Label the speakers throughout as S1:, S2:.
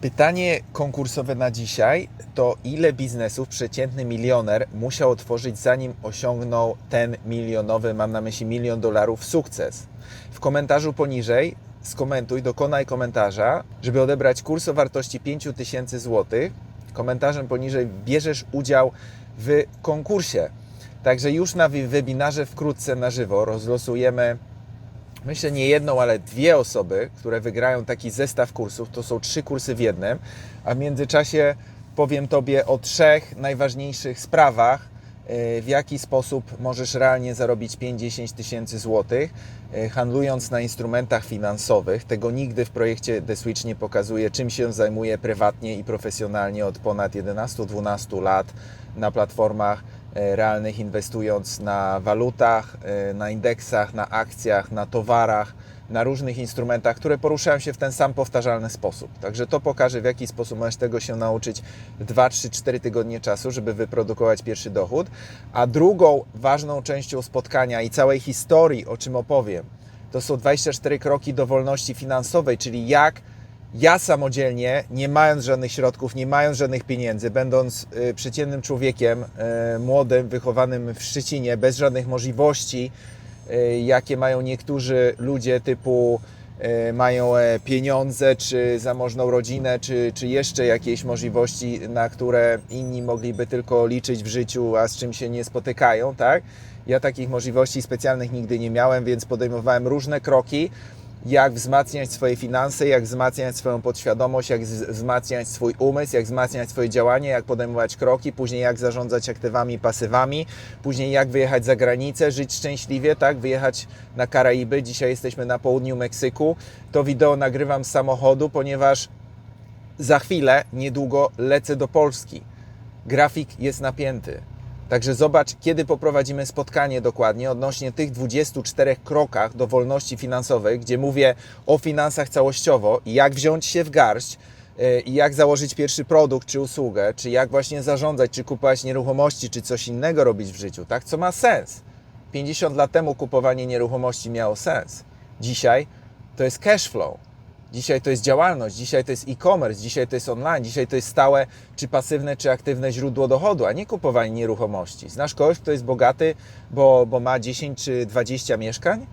S1: Pytanie konkursowe na dzisiaj to ile biznesów przeciętny milioner musiał otworzyć zanim osiągnął ten milionowy, mam na myśli milion dolarów, sukces. W komentarzu poniżej skomentuj, dokonaj komentarza, żeby odebrać kurs o wartości 5000 zł. Komentarzem poniżej bierzesz udział w konkursie. Także już na webinarze wkrótce na żywo rozlosujemy myślę nie jedną, ale dwie osoby, które wygrają taki zestaw kursów. To są trzy kursy w jednym, a w międzyczasie powiem Tobie o trzech najważniejszych sprawach, e, w jaki sposób możesz realnie zarobić 5-10 tysięcy złotych, e, handlując na instrumentach finansowych. Tego nigdy w projekcie The Switch nie pokazuję, czym się zajmuję prywatnie i profesjonalnie od ponad 11-12 lat na platformach realnych, inwestując na walutach, e, na indeksach, na akcjach, na towarach, na różnych instrumentach, które poruszają się w ten sam powtarzalny sposób. Także to pokaże, w jaki sposób możesz tego się nauczyć w 2, 3, 4 tygodnie czasu, żeby wyprodukować pierwszy dochód. A drugą ważną częścią spotkania i całej historii, o czym opowiem, to są 24 kroki do wolności finansowej, czyli jak ja samodzielnie, nie mając żadnych środków, nie mając żadnych pieniędzy, będąc y, przeciętnym człowiekiem, y, młodym, wychowanym w Szczecinie, bez żadnych możliwości, y, jakie mają niektórzy ludzie typu mają e, pieniądze, czy zamożną rodzinę, czy, czy jeszcze jakieś możliwości, na które inni mogliby tylko liczyć w życiu, a z czym się nie spotykają, tak? Ja takich możliwości specjalnych nigdy nie miałem, więc podejmowałem różne kroki, jak wzmacniać swoje finanse, jak wzmacniać swoją podświadomość, jak wzmacniać swój umysł, jak wzmacniać swoje działanie, jak podejmować kroki, później jak zarządzać aktywami i pasywami, później jak wyjechać za granicę, żyć szczęśliwie, tak, wyjechać na Karaiby. Dzisiaj jesteśmy na południu Meksyku. To wideo nagrywam z samochodu, ponieważ za chwilę, niedługo lecę do Polski. Grafik jest napięty. Także zobacz, kiedy poprowadzimy spotkanie dokładnie odnośnie tych 24 krokach do wolności finansowej, gdzie mówię o finansach całościowo i jak wziąć się w garść yy, i jak założyć pierwszy produkt czy usługę, czy jak właśnie zarządzać, czy kupować nieruchomości, czy coś innego robić w życiu, tak? Co ma sens. 50 lat temu kupowanie nieruchomości miało sens. Dzisiaj to jest cash flow. Dzisiaj to jest działalność, dzisiaj to jest e-commerce, dzisiaj to jest online, dzisiaj to jest stałe, czy pasywne, czy aktywne źródło dochodu, a nie kupowanie nieruchomości. Znasz kogoś, kto jest bogaty, bo, bo ma 10 czy 20 mieszkań?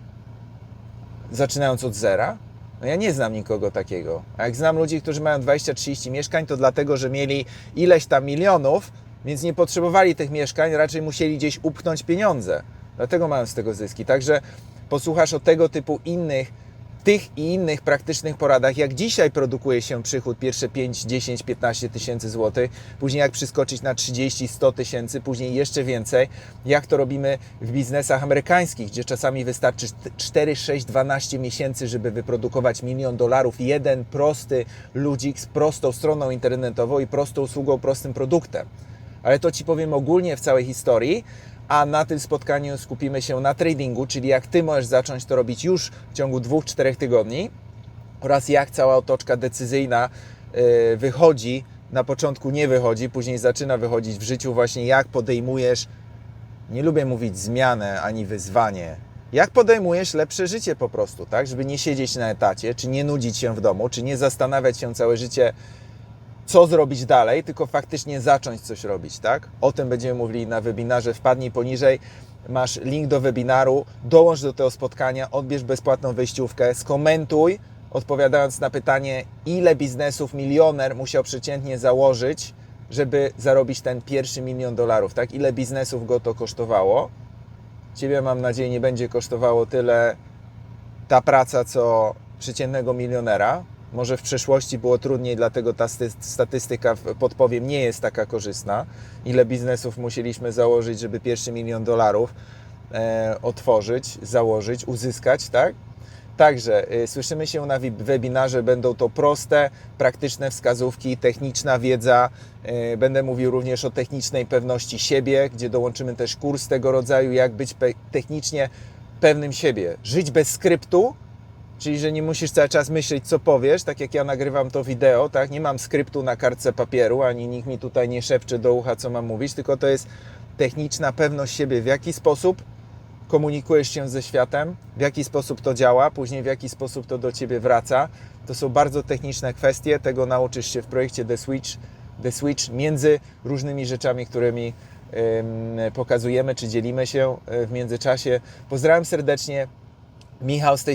S1: Zaczynając od zera? No ja nie znam nikogo takiego. A jak znam ludzi, którzy mają 20-30 mieszkań, to dlatego, że mieli ileś tam milionów, więc nie potrzebowali tych mieszkań, raczej musieli gdzieś upchnąć pieniądze. Dlatego mają z tego zyski. Także posłuchasz o tego typu innych tych i innych praktycznych poradach, jak dzisiaj produkuje się przychód pierwsze 5, 10, 15 tysięcy złotych, później jak przyskoczyć na 30, 100 tysięcy, później jeszcze więcej, jak to robimy w biznesach amerykańskich, gdzie czasami wystarczy 4, 6, 12 miesięcy, żeby wyprodukować milion dolarów. Jeden prosty ludzik z prostą stroną internetową i prostą usługą, prostym produktem. Ale to Ci powiem ogólnie w całej historii, a na tym spotkaniu skupimy się na tradingu, czyli jak Ty możesz zacząć to robić już w ciągu dwóch, czterech tygodni oraz jak cała otoczka decyzyjna yy, wychodzi, na początku nie wychodzi, później zaczyna wychodzić w życiu właśnie jak podejmujesz, nie lubię mówić zmianę ani wyzwanie, jak podejmujesz lepsze życie po prostu, tak, żeby nie siedzieć na etacie, czy nie nudzić się w domu, czy nie zastanawiać się całe życie co zrobić dalej, tylko faktycznie zacząć coś robić, tak? O tym będziemy mówili na webinarze. Wpadnij poniżej, masz link do webinaru, dołącz do tego spotkania, odbierz bezpłatną wejściówkę, skomentuj, odpowiadając na pytanie, ile biznesów milioner musiał przeciętnie założyć, żeby zarobić ten pierwszy milion dolarów, tak? Ile biznesów go to kosztowało? Ciebie, mam nadzieję, nie będzie kosztowało tyle ta praca, co przeciętnego milionera. Może w przeszłości było trudniej, dlatego ta sty- statystyka, podpowiem, nie jest taka korzystna. Ile biznesów musieliśmy założyć, żeby pierwszy milion dolarów e, otworzyć, założyć, uzyskać, tak? Także y, słyszymy się na webinarze, będą to proste, praktyczne wskazówki, techniczna wiedza. Y, będę mówił również o technicznej pewności siebie, gdzie dołączymy też kurs tego rodzaju, jak być pe- technicznie pewnym siebie. Żyć bez skryptu, Czyli, że nie musisz cały czas myśleć, co powiesz, tak jak ja nagrywam to wideo, tak? Nie mam skryptu na kartce papieru, ani nikt mi tutaj nie szepcze do ucha, co mam mówić, tylko to jest techniczna pewność siebie, w jaki sposób komunikujesz się ze światem, w jaki sposób to działa, później w jaki sposób to do ciebie wraca. To są bardzo techniczne kwestie, tego nauczysz się w projekcie The Switch, The Switch między różnymi rzeczami, którymi ym, pokazujemy czy dzielimy się y, w międzyczasie. Pozdrawiam serdecznie. Michał z tej strony.